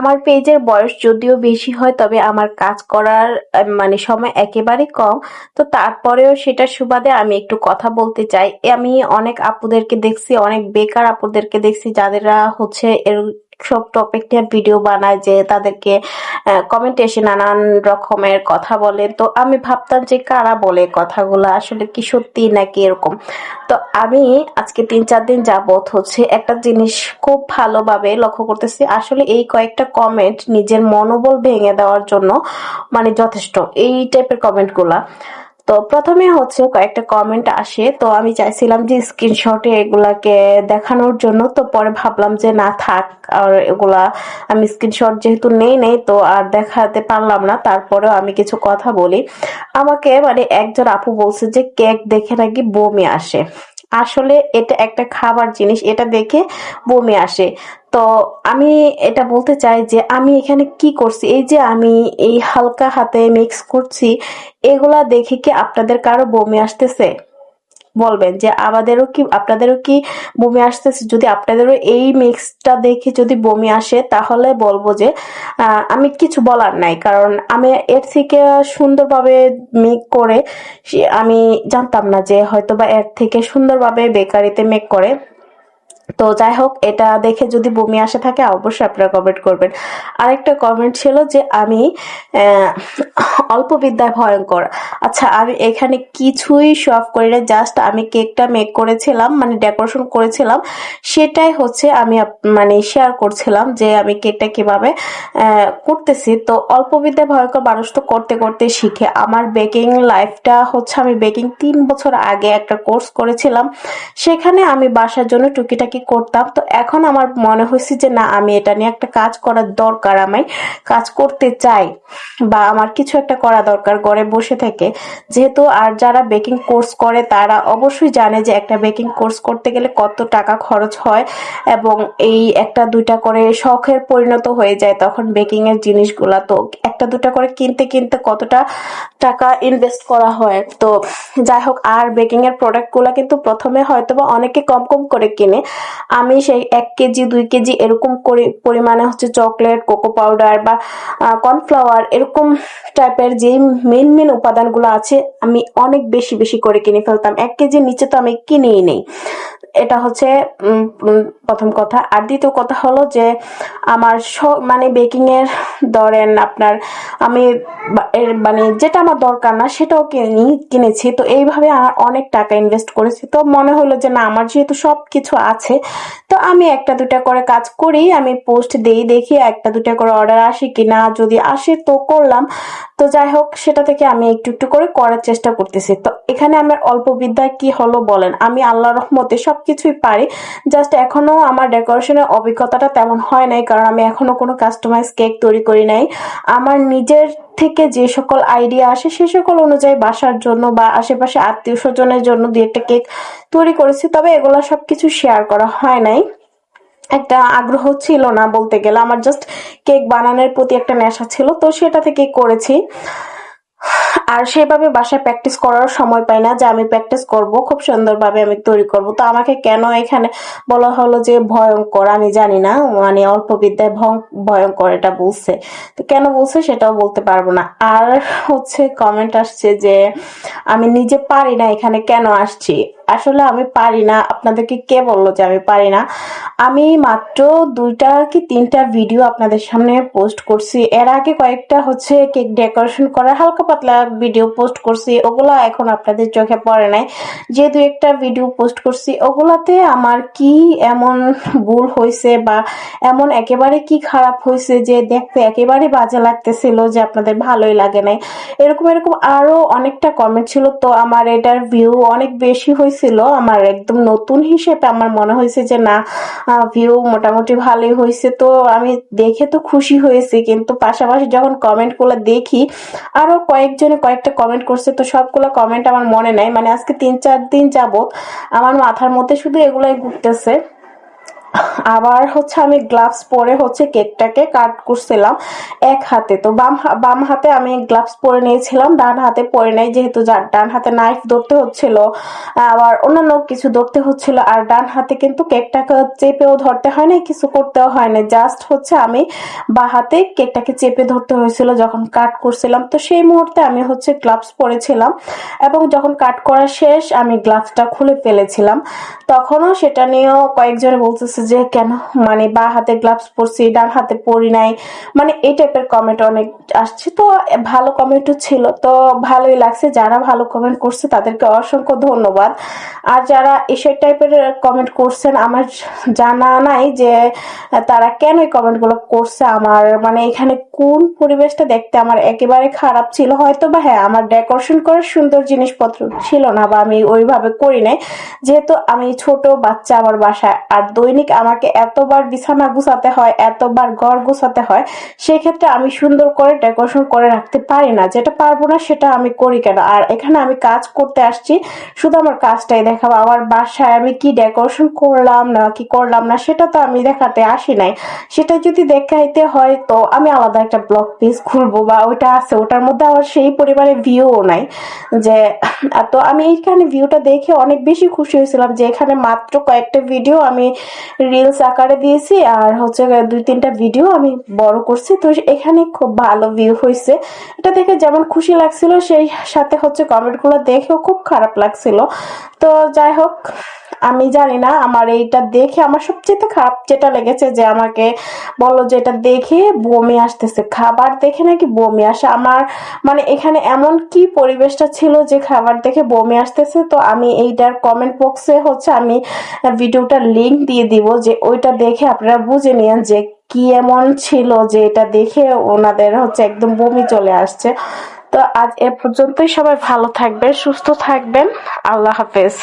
আমার পেজের বয়স যদিও বেশি হয়, তবে আমার কাজ করার মানে সময় একেবারে কম। তো তারপরেও সেটা সুবাদে আমি একটু কথা বলতে চাই। আমি অনেক আপুদেরকে দেখছি, অনেক বেকার আপুদেরকে দেখছি, যাদেরা হচ্ছে এর সব টপিক নিয়ে ভিডিও বানায় যে তাদেরকে কমেন্টে এসে নানান রকমের কথা বলে। তো আমি ভাবতাম যে কারা বলে কথাগুলো, আসলে কি সত্যি নাকি এরকম? তো আমি আজকে তিন চার দিন যাবত হচ্ছে একটা জিনিস খুব ভালোভাবে লক্ষ্য করতেছি। আসলে এই কয়েকটা কমেন্ট নিজের মনোবল ভেঙে দেওয়ার জন্য মানে যথেষ্ট এই টাইপের কমেন্টগুলা তো প্রথমে হচ্ছে কয়েকটা কমেন্ট আসে। তো আমি চাইছিলাম যে স্ক্রিনশটে এগুলাকে দেখানোর জন্য। তো পরে ভাবলাম যে না থাক, আর এগুলা আমি স্ক্রিনশট যেহেতু নেই নেই, তো আর দেখাতে পারলাম না। তারপরেও আমি কিছু কথা বলি। আমাকে মানে একজন আপু বলছে যে, কেক দেখে নাকি বমি আসে। আসলে এটা একটা খাবার জিনিস, এটা দেখে বমি আসে। তো আমি এটা বলতে চাই যে আমি এখানে কি করছি, এই যে আমি এই হালকা হাতে মিক্স করছি, এগুলা দেখে কি আপনাদের কারও বমি আসতেছে? বলবেন যে আমাদেরও কি, আপনাদেরও কি বমি আসতেছে? যদি আপনাদেরও এই মিক্সটা দেখে যদি বমি আসে, তাহলে বলব যে আমি কিছু বলার নাই। কারণ আমি এর থেকে সুন্দরভাবে মেক করে আমি জানতাম না যে হয়তো বা এর থেকে সুন্দরভাবে বেকারিতে মেক করে। তো যাই হোক, এটা দেখে যদি বমি আসে থাকে, অবশ্যই আপনারা কমেন্ট করবেন। আরেকটা কমেন্ট ছিল যে আমি অল্প বিদ্যায় ভয়ঙ্কর। আচ্ছা আমি এখানে কিছুই শো অফ করি না জাস্ট আমি কেকটা মেক করেছিলাম মানে ডেকোরেশন করেছিলাম। সেটাই হচ্ছে আমি মানে শেয়ার করছিলাম যে আমি কেকটা কীভাবে করতেছি। তো অল্প বিদ্যায় ভয়ঙ্কর মানুষ তো করতে করতে শিখে। আমার বেকিং লাইফটা হচ্ছে আমি বেকিং তিন বছর আগে একটা কোর্স করেছিলাম। সেখানে আমি বাসার জন্য টুকিটাকি করতাম। তো এখন আমার মনে হয়েছে যে না, আমি এটা নিয়ে একটা কাজ করার দরকার আমি কাজ করতে চাই, বা আমার কিছু একটা করা দরকার, ঘরে বসে থেকে। যেহেতু আর যারা বেকিং কোর্স করে, তারা অবশ্যই জানে যে একটা বেকিং কোর্স করতে গেলে কত টাকা খরচ হয় এবং এই একটা দুইটা করে শখের পরিণত হয়ে যায় তখন বেকিং এর জিনিসগুলা। তো একটা দুটা করে কিনতে কিনতে কতটা টাকা ইনভেস্ট করা হয়? তো যাই হোক, আর বেকিং এর প্রোডাক্টগুলা কিন্তু প্রথমে হয়তো বা অনেকে কম কম করে কিনে। আমি সেই এক কেজি, দুই কেজি এরকম করে, পরিমাণে হচ্ছে চকলেট কোকো পাউডার বা কর্নফ্লাওয়ার এরকম টাইপের যে মেন মেন উপাদানগুলো আছে, আমি অনেক বেশি বেশি করে কিনে ফেলতাম। এক কেজির নিচে তো আমি কিনেই নেই। এটা হচ্ছে প্রথম কথা। আর দ্বিতীয় কথা হলো যে, আমার স- মানে বেকিং এর ধরেন আপনার, আমি এর মানে যেটা আমার দরকার না, সেটাও কিনি, কিনেছি। তো এইভাবে আমার অনেক টাকা ইনভেস্ট করেছি। তো মনে হলো যে, না, আমার যেহেতু সব কিছু আছে, তো আমি একটা দুটা করে কাজ করি আমি পোস্ট দেই, দেখি একটা দুটা করে অর্ডার আসে কিনা। যদি আসে তো করলাম। তো যাই হোক, সেটা থেকে আমি একটু একটু করে করার চেষ্টা করতেছি। তো এখানে আমার অল্প বিদ্যায় কি হলো বলেন? আমি আল্লাহ রহমতে সবকিছুই পারি। জাস্ট এখনও আমার ডেকোরেশনের অভিজ্ঞতাটা তেমন হয় নাই, কারণ আমি এখনও কোনো কাস্টমাইজ কেক তৈরি করি নাই। আমার নিজের থেকে যে সকল আইডিয়া আসে, সে সকল অনুযায়ী বাসার জন্য বা আশেপাশে আত্মীয় স্বজনের জন্য দু একটা কেক তৈরি করেছি, তবে এগুলা সবকিছু শেয়ার করা হয় নাই। একটা আগ্রহ ছিল না বলতে গেলে। আমার জাস্ট কেক বানানোর প্রতি একটা নেশা ছিল, তো সেটা থেকে করেছি। আর সেভাবে বাসায় প্র্যাকটিস করার সময় পাই না যে আমি প্র্যাকটিস করব, খুব সুন্দরভাবে আমি তৈরি করব। তো আমাকে কেন এখানে বলা হলো যে ভয়ঙ্কর আমি জানি না মানে অল্প বিদ্যায় ভয়ং- ভয়ঙ্কর এটা বলছে। তো কেন বলছে সেটাও বলতে পারব না। আর হচ্ছে কমেন্ট আসছে যে আমি নিজে পারি না এখানে কেন আসছি। আসলে আমি পারি না। আপনাদেরকে কে বলল যে আমি পারি না? আমি মাত্র দুইটা কি তিনটা ভিডিও আপনাদের সামনে পোস্ট করছি। এর আগে কয়েকটা হচ্ছে কেক ডেকোরেশন করার হালকা পাতলা ভিডিও পোস্ট করছি। ওগুলা এখন আপনাদের চোখে পড়ে নাই। যে দু একটা ভিডিও পোস্ট করছি, ওগুলাতে আমার কি এমন ভুল হয়েছে বা এমন একেবারে কি খারাপ হয়েছে যে দেখতে একেবারে বাজে লাগতেছিল যে আপনাদের ভালোই লাগে নাই? এরকম এরকম আরও অনেকটা কমেন্ট ছিল। তো আমার এটার ভিউ অনেক বেশি হয়েছিল আমার একদম নতুন হিসেবে আমার মনে হয়েছে যে, না ভিউ মোটামুটি ভালোই হয়েছে। তো আমি দেখে তো খুশি হয়েছি, কিন্তু পাশাপাশি যখন কমেন্টগুলো দেখি, আরও কয়েকজনে কয়েকটা কমেন্ট করছে, তো সবগুলো কমেন্ট আমার মনে নাই। মানে আজকে তিন চার দিন যাবত আমার মাথার মধ্যে শুধু এগুলাই ঘুরতেছে। আবার হচ্ছে আমি গ্লাভস পরে হচ্ছে কেকটাকে কাট করছিলাম এক হাতে। তো বাম বাম হাতে আমি গ্লাভস পরে নিয়েছিলাম, ডান হাতে পরে নাই যেহেতু যা- ডান হাতে নাইফ ধরতে হচ্ছিল, আবার অন্যান্য কিছু ধরতে হচ্ছিল, আর ডান হাতে কিন্তু কেকটাকে চেপেও ধরতে হয় না কিছু করতেও হয় না জাস্ট হচ্ছে আমি বা হাতে কেকটাকে চেপে ধরতে হয়েছিল যখন কাট করছিলাম। তো সেই মুহূর্তে আমি হচ্ছে গ্লাভস পরেছিলাম এবং যখন কাট করা শেষ আমি গ্লাভসটা খুলে ফেলেছিলাম। তখনও সেটা নিয়েও কয়েকজনে বলতেছে যে, কেন? মানে বা হাতে গ্লাভস পরছি, ডান হাতে পরি নাই। মানে এই টাইপের কমেন্ট অনেক আসছে। তো ভালো কমেন্টও ছিল। তো ভালোই লাগছে। যারা ভালো কমেন্ট করছে, তাদেরকে অসংখ্য ধন্যবাদ। আর যারা এসব টাইপের কমেন্ট করছেন, আমার জানা নাই যে তারা কেন এই কমেন্টগুলো করছে আমার। মানে এখানে কোন পরিবেশটা দেখতে আমার একেবারে খারাপ ছিল। হয়তো বা হ্যাঁ আমার ডেকোরেশন করার সুন্দর জিনিসপত্র ছিল না বা আমি ওইভাবে করি নাই। যেহেতু আমি ছোট বাচ্চা আমার বাসায়, আর দৈনিক আমাকে এতবার বিছানা গুছাতে হয়, এতবার ঘর গুছাতে হয়, সেক্ষেত্রে আমি সুন্দর করে ডেকোরেশন করে রাখতে পারি না। যেটা পারব না সেটা আমি করি কেন? আর এখানে আমি কাজ করতে আসছি। শুধু আমার কাজটাই দেখাবো। আমার বাসায় আমি কি ডেকোরেশন করলাম না কি করলাম না সেটা তো আমি দেখাতে আসি নাই। সেটা যদি দেখাইতে হয় তো আমি আলাদা একটা ব্লগ পেজ খুলবো বা ওইটা আছে, ওটার মধ্যে আমার সেই পরিমাণে ভিউও নাই। যে, তো আমি এইখানে ভিউটা দেখে অনেক বেশি খুশি হয়েছিলাম যে এখানে মাত্র কয়েকটা ভিডিও আমি রিলস আকারে দিয়েছি, আর হচ্ছে দুই তিনটা ভিডিও আমি বড় করছি। তো এখানে খুব ভালো ভিউ হয়েছে এটা দেখে যেমন খুশি লাগছিল, সেই সাথে হচ্ছে কমেন্টগুলো দেখেও খুব খারাপ লাগছিল। তো যাই হোক আমি জানি না, আমার এইটা দেখে আমার সবচেয়ে খারাপ যেটা লেগেছে যে আমাকে বলল যে এটা দেখে বমি আসতেছে। খাবার দেখে নাকি বমি আসে? আমার মানে এখানে এমন কি পরিবেশটা ছিল যে খাবার দেখে বমি আসতেছে? তো আমি এইটার কমেন্ট বক্সে হচ্ছে আমি ভিডিওটার লিংক দিয়ে দিব যে ওইটা দেখে আপনারা বুঝে নিন যে কি এমন ছিল যে এটা দেখে ওনাদের হচ্ছে একদম বমি চলে আসছে। তো আজ এ পর্যন্তই সবাই ভালো থাকবেন, সুস্থ থাকবেন। আল্লাহ হাফেজ।